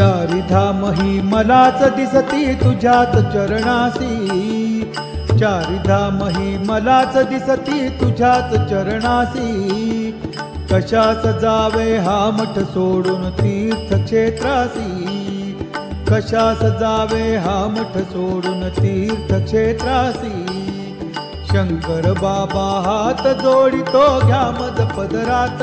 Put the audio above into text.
चारिधाम ही मलाच दिसती तुझ्याच चरणासी. चारिधाम ही मलाच दिसती तुझ्याच चरणासी. कशास जावे हा मठ सोडून तीर्थक्षेत्रासी? कशास जावे हा मठ सोडून तीर्थक्षेत्रासी? शंकर बाबा हात जोडितो घ्या मज पदरात.